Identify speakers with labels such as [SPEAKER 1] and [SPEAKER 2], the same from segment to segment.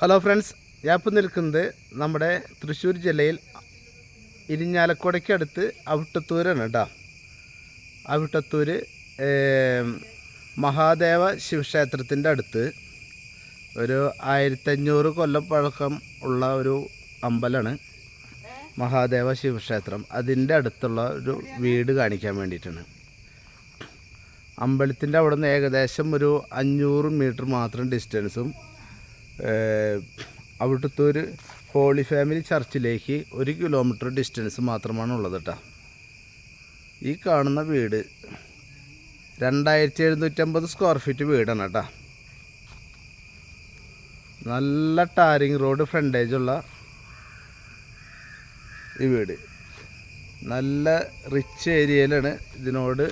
[SPEAKER 1] Hello friends ഇപ്പം നിൽക്കുന്നത് നമ്മുടെ തൃശ്ശൂർ ജില്ലയിൽ ഇരിഞ്ഞാലക്കുടയ്ക്കടുത്ത് അവിട്ടത്തൂരാണ് കേട്ടോ അവിട്ടത്തൂര് മഹാദേവ ശിവക്ഷേത്രത്തിന്റെ അടുത്ത് ഒരു ആയിരത്തഞ്ഞൂറ് കൊല്ലം പഴക്കം ഉള്ള ഒരു അമ്പലമാണ് മഹാദേവ ശിവക്ഷേത്രം. അതിന്റെ അടുത്തുള്ള ഒരു വീട് കാണിക്കാൻ വേണ്ടിയിട്ടാണ്. അമ്പലത്തിന്റെ അവിടെ നിന്ന് ഏകദേശം ഒരു അഞ്ഞൂറ് മീറ്റർ മാത്രം ഡിസ്റ്റൻസും അവിടുത്തെ ഒരു ഹോളി ഫാമിലി ചർച്ചിലേക്ക് ഒരു കിലോമീറ്റർ ഡിസ്റ്റൻസ് മാത്രമാണ് ഉള്ളത് കേട്ടോ. ഈ കാണുന്ന വീട് രണ്ടായിരത്തി എഴുന്നൂറ്റമ്പത് സ്ക്വയർ ഫീറ്റ് വീടാണ് കേട്ടോ. നല്ല ടാരിങ് റോഡ് ഫ്രണ്ടേജുള്ള ഈ വീട്. നല്ല റിച്ച് ഏരിയയിലാണ് ഇതിനോട്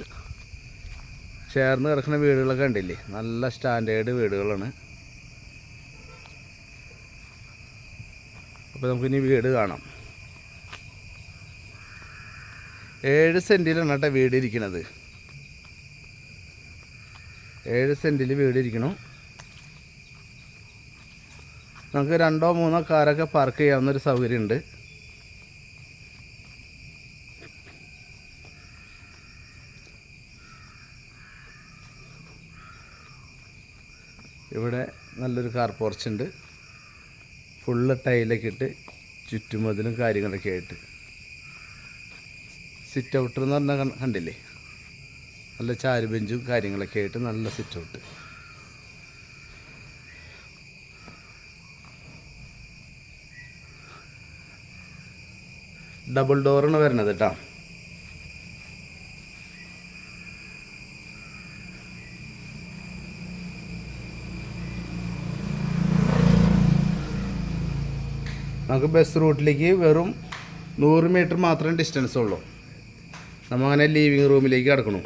[SPEAKER 1] ചേർന്ന് കിടക്കുന്ന വീടുകളൊക്കെ ഉണ്ടല്ലേ നല്ല സ്റ്റാൻഡേർഡ് വീടുകളാണ്. അപ്പോൾ നമുക്കിനി വീട് കാണാം. ഏഴ് സെന്റിലാണ് കേട്ടോ വീട് ഇരിക്കുന്നത് ഏഴ് സെന്റിൽ വീട് ഇരിക്കണം. നമുക്ക് രണ്ടോ മൂന്നോ കാറൊക്കെ പാർക്ക് ചെയ്യാവുന്നൊരു സൗകര്യമുണ്ട് ഇവിടെ നല്ലൊരു കാർ പോർച്ച് ഉണ്ട് ഫുള്ള് ടൈലൊക്കെ ഇട്ട് ചുറ്റുമതിലും കാര്യങ്ങളൊക്കെ ആയിട്ട്. സിറ്റ് ഔട്ട് എന്ന് പറഞ്ഞാൽ കണ്ടില്ലേ? നല്ല ചാരുബെഞ്ചും കാര്യങ്ങളൊക്കെ ആയിട്ട് നല്ല സിറ്റ് ഔട്ട് ഡബിൾ ഡോറാണ് വരുന്നത് കേട്ടോ നമുക്ക് ബസ് റൂട്ടിലേക്ക് വെറും നൂറ് മീറ്റർ മാത്രം ഡിസ്റ്റൻസ് ഉള്ളൂ. നമ്മൾ അങ്ങനെ ലീവിങ് റൂമിലേക്ക് കിടക്കണം.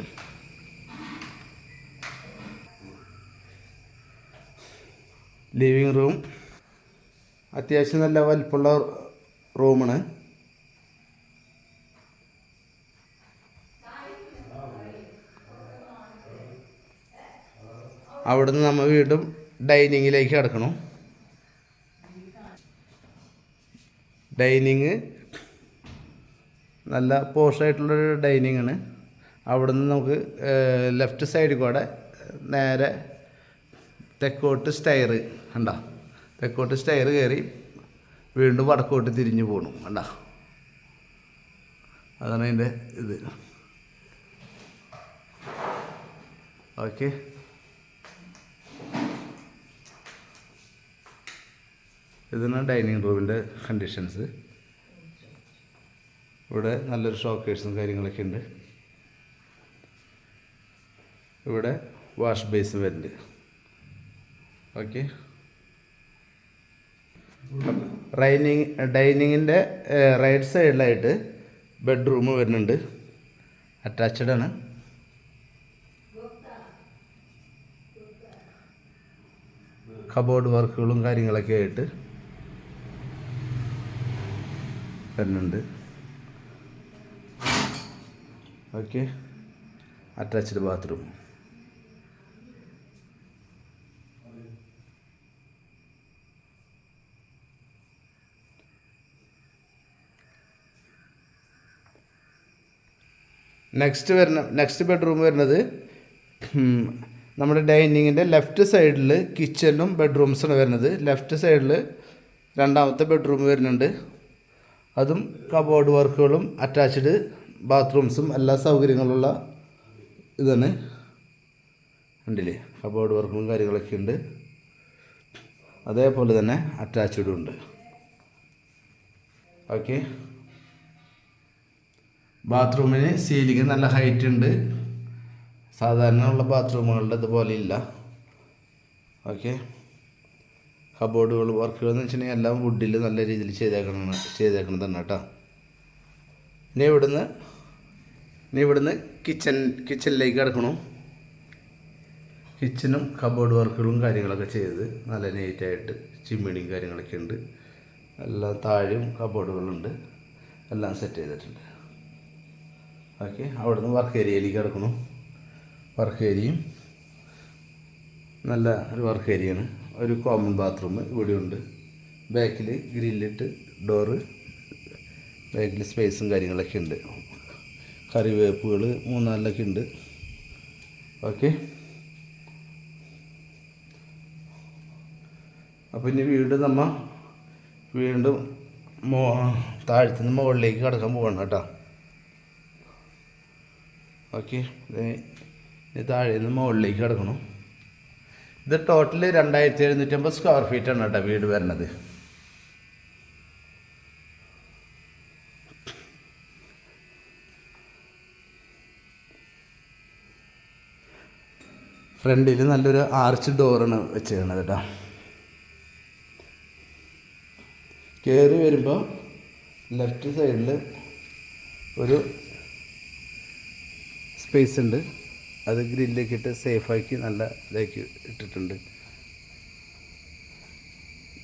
[SPEAKER 1] ലീവിങ് റൂം അത്യാവശ്യം നല്ല വലിപ്പമുള്ള റൂമാണ് അവിടുന്ന് നമ്മൾ വീണ്ടും ഡൈനിങ്ങിലേക്ക് കിടക്കണം. ഡൈനിങ്. നല്ല പോഷായിട്ടുള്ളൊരു ഡൈനിങ് ആണ് അവിടുന്ന് നമുക്ക് ലെഫ്റ്റ് സൈഡിൽ കൂടെ നേരെ തെക്കോട്ട് സ്റ്റയർ കണ്ട. തെക്കോട്ട് സ്റ്റയർ കയറി വീണ്ടും വടക്കോട്ട് തിരിഞ്ഞു പോകണു കണ്ട. അതാണ് അതിന്റെ ഇത്. ഓക്കെ. ഇതാണ് ഡൈനിങ് റൂമിന്റെ കണ്ടീഷൻസ് ഇവിടെ നല്ലൊരു ഷോക്കേഴ്സും കാര്യങ്ങളൊക്കെ ഉണ്ട്. ഇവിടെ വാഷ് ബേസ് വരുന്നുണ്ട് ഓക്കെ ഡൈനിങ് ഡൈനിങ്ങിന്റെ റൈറ്റ് സൈഡിലായിട്ട് ബെഡ്റൂം വരുന്നുണ്ട്. അറ്റാച്ച്ഡ് ആണ്. കബോർഡ് വർക്കുകളും കാര്യങ്ങളൊക്കെ ആയിട്ട് വരുന്നുണ്ട്. ഓക്കെ അറ്റാച്ച്ഡ് ബാത്റൂം നെക്സ്റ്റ് വരുന്ന നെക്സ്റ്റ് ബെഡ്റൂം വരുന്നത് നമ്മുടെ ഡൈനിങ്ങിന്റെ ലെഫ്റ്റ് സൈഡിൽ കിച്ചണും ബെഡ്റൂംസാണ് വരുന്നത്. ലെഫ്റ്റ് സൈഡിൽ രണ്ടാമത്തെ ബെഡ്റൂം വരുന്നുണ്ട്. അതും കബോർഡ് വർക്കുകളും അറ്റാച്ച്ഡ് ബാത്റൂംസും എല്ലാ സൗകര്യങ്ങളുള്ള ഇതാണ്. ഉണ്ടല്ലേ കബോർഡ് വർക്കും കാര്യങ്ങളൊക്കെ ഉണ്ട്. അതേപോലെ തന്നെ അറ്റാച്ച്ഡും ഉണ്ട്. ഓക്കെ ബാത്റൂമിന് സീലിംഗ് നല്ല ഹൈറ്റ് ഉണ്ട്. സാധാരണ ഉള്ള ബാത്റൂമുകളുടെ ഇതുപോലെ ഇല്ല. ഓക്കെ കബോർഡുകൾ വർക്കുകൾ എന്ന് വെച്ചിട്ടുണ്ടെങ്കിൽ എല്ലാം വുഡിൽ നല്ല രീതിയിൽ ചെയ്തേക്കണം ചെയ്തേക്കണതാണ് കേട്ടോ. ഇനി ഇവിടുന്ന് ഇനി ഇവിടുന്ന് കിച്ചൺ കിച്ചണിലേക്ക് കിടക്കണം. കിച്ചനും കബോർഡ് വർക്കുകളും കാര്യങ്ങളൊക്കെ ചെയ്ത് നല്ല നീറ്റായിട്ട് ചിമ്മിണിയും കാര്യങ്ങളൊക്കെ ഉണ്ട്. എല്ലാം താഴെയും കബോർഡുകളുണ്ട് എല്ലാം സെറ്റ് ചെയ്തിട്ടുണ്ട്. ഓക്കെ അവിടുന്ന് വർക്ക് ഏരിയയിലേക്ക് കിടക്കണം. വർക്ക് ഏരിയയും നല്ല ഒരു വർക്ക് ഏരിയയാണ് ഒരു കോമൺ ബാത്റൂം ഇവിടെ ഉണ്ട് ബാക്കിൽ ഗ്രില്ലിട്ട് ഡോറ് ബാക്കിൽ സ്പേസും കാര്യങ്ങളൊക്കെ ഉണ്ട്. കറിവേപ്പുകൾ മൂന്നാലിലൊക്കെ ഉണ്ട്. ഓക്കെ അപ്പോൾ ഇനി വീട് നമ്മ വീണ്ടും മോ താഴത്തുനിന്ന് മുകളിലേക്ക് കിടക്കാൻ പോകണം കേട്ടോ. ഓക്കെ ഇനി താഴെ നിന്ന് മുകളിലേക്ക് കിടക്കണം. ഇത് ടോട്ടൽ രണ്ടായിരത്തി എഴുന്നൂറ്റമ്പത് സ്ക്വയർ ഫീറ്റ് ആണ് കേട്ടോ വീട് വരുന്നത്. ഫ്രണ്ടിൽ നല്ലൊരു ആർച്ച് ഡോറാണ് വെച്ചിരിക്കുന്നത് കേട്ടോ. കയറി വരുമ്പോൾ ലെഫ്റ്റ് സൈഡിൽ ഒരു സ്പേസ് ഉണ്ട്. അത് ഗ്രില്ലിലേക്ക് ഇട്ട് സേഫാക്കി നല്ല ഇതാക്കി ഇട്ടിട്ടുണ്ട്.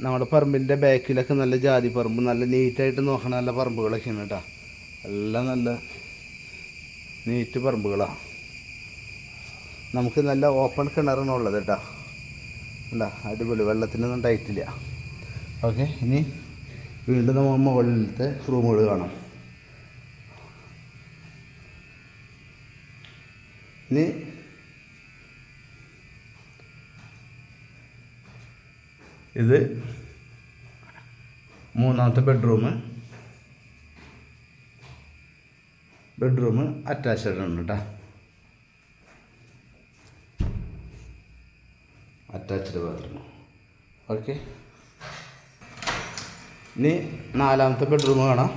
[SPEAKER 1] നമ്മുടെ പറമ്പിന്റെ ബാക്കിലൊക്കെ നല്ല ജാതി പറമ്പ് നല്ല നീറ്റായിട്ട് നോക്കണ നല്ല പറമ്പുകളൊക്കെയാണ് കേട്ടോ. എല്ലാം നല്ല നീറ്റ് പറമ്പുകളാണ് നമുക്ക് നല്ല ഓപ്പൺ കിണറാണ് ഉള്ളത് കേട്ടോ. അല്ല അടിപൊളി. വെള്ളത്തിനൊന്നും ടൈറ്റില്ല. ഓക്കെ ഇനി വീണ്ടും നമ്മൾ മുകളിലത്തെ റൂമുകൾ കാണാം. ഇനി ഇത് മൂന്നാമത്തെ ബെഡ്റൂം ബെഡ്റൂം അറ്റാച്ച്ഡ് ആണ് കേട്ടോ അറ്റാച്ച്ഡ് ബാത്റൂം ഓക്കെ ഇനി നാലാമത്തെ ബെഡ്റൂം കാണാം.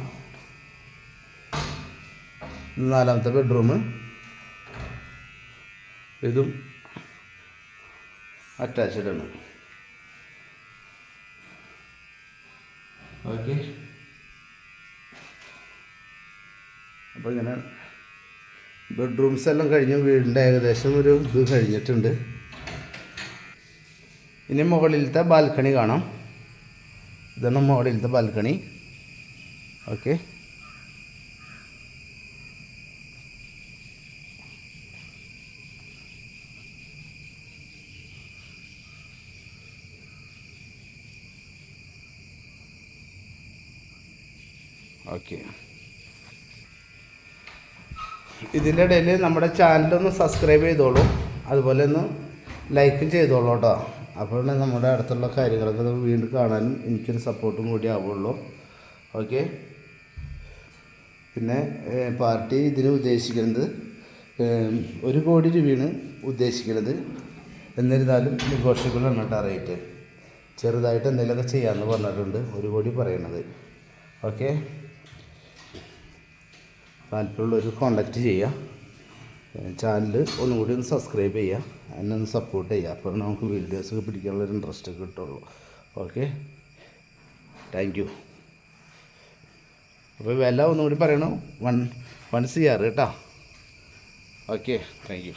[SPEAKER 1] നാലാമത്തെ ബെഡ്റൂം ഇതും അറ്റാച്ച്ഡ് ആണ്. ഓക്കെ അപ്പോൾ ഇങ്ങനെ ബെഡ്റൂംസ് എല്ലാം കഴിഞ്ഞ്. വീടിന്റെ ഏകദേശം ഒരു ഇത് കഴിഞ്ഞിട്ടുണ്ട്. ഇനി മുകളിലത്തെ ബാൽക്കണി കാണാം. ഇതാണ് മുകളിലത്തെ ബാൽക്കണി ഓക്കെ ഓക്കെ. ഇതിന്റെ ഇടയിൽ നമ്മുടെ ചാനലൊന്ന് സബ്സ്ക്രൈബ് ചെയ്തോളൂ. അതുപോലെ ഒന്ന് ലൈക്കും ചെയ്തോളൂ കേട്ടോ. അപ്പോഴാണ് നമ്മുടെ അടുത്തുള്ള കാര്യങ്ങളൊക്കെ വീണ്ടും കാണാനും എനിക്കൊരു സപ്പോർട്ടും കൂടി ആവുള്ളൂ. ഓക്കെ. പിന്നെ പാർട്ടി ഇതിന് ഉദ്ദേശിക്കുന്നത് ഒരു കോടി രൂപയാണ് ഉദ്ദേശിക്കുന്നത്. എന്നിരുന്നാലും നെഗോഷ്യബിളാണ് കേട്ടോ റേറ്റ്. ചെറുതായിട്ട് എന്തെങ്കിലുമൊക്കെ ചെയ്യാമെന്ന് പറഞ്ഞിട്ടുണ്ട്. ഒരു കോടി പറയണത്. ഓക്കെ. താല്പര്യമുള്ളവർ കോണ്ടാക്ട് ചെയ്യുക. ചാനൽ ഒന്നും കൂടി ഒന്ന് സബ്സ്ക്രൈബ് ചെയ്യുക. എന്നെ ഒന്ന് സപ്പോർട്ട് ചെയ്യുക. അപ്പോൾ നമുക്ക് വീഡിയോസൊക്കെ പിടിക്കാനുള്ള ഒരു ഇൻട്രസ്റ്റ് കിട്ടുള്ളൂ. ഓക്കെ താങ്ക് യു അപ്പോൾ വില ഒന്നും കൂടി പറയണു? വൺ വൺ സി ആറ് കേട്ടോ. Okay thank you